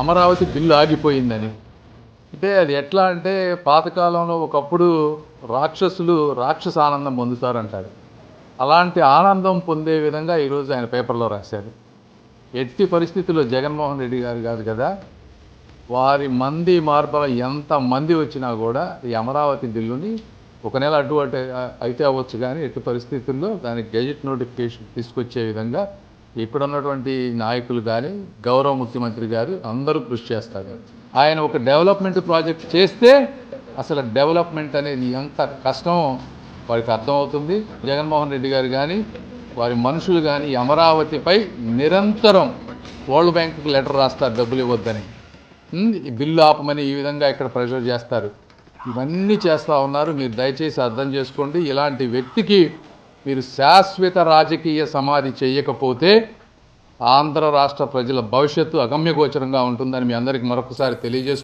Amaravati bill ఆగిపోయిందని. అంటే అది ఎట్లా అంటే పాతకాలంలో ఒకప్పుడు రాక్షసులు రాక్షస ఆనందం పొందుతారంటారు. అలాంటి ఆనందం పొందే విధంగా ఈరోజు ఆయన పేపర్లో రాశారు. ఎట్టి పరిస్థితుల్లో జగన్మోహన్ రెడ్డి గారు కాదు కదా వారి మంది మార్పుల ఎంత మంది వచ్చినా కూడా ఈ అమరావతి బిల్లుని ఒక నెల అటు అటు అయితే అవ్వచ్చు కానీ ఎట్టి పరిస్థితుల్లో దానికి గెజెట్ నోటిఫికేషన్ తీసుకొచ్చే విధంగా ఇప్పుడున్నటువంటి నాయకులు కానీ గౌరవ ముఖ్యమంత్రి గారు అందరూ కృషి చేస్తారు. ఆయన ఒక డెవలప్మెంట్ ప్రాజెక్ట్ చేస్తే అసలు డెవలప్మెంట్ అనేది ఎంత కష్టమో వారికి అర్థమవుతుంది. జగన్మోహన్ రెడ్డి గారు కానీ వారి మనుషులు కానీ అమరావతిపై నిరంతరం వరల్డ్ బ్యాంకుకి లెటర్ రాస్తారు డబ్బులు ఇవ్వద్దని. బిల్లు ఆపమని ఈ విధంగా ఇక్కడ ప్రెషర్ చేస్తారు. ఇవన్నీ చేస్తూ ఉన్నారు. మీరు దయచేసి అర్థం చేసుకోండి. ఇలాంటి వ్యక్తికి మీరు శాశ్వత రాజకీయ సమాధి చేయకపోతే ఆంధ్ర రాష్ట్ర ప్రజల భవిష్యత్తు అగమ్యగోచరంగా ఉంటుందని మీ అందరికీ మరొకసారి తెలియజేస్తూ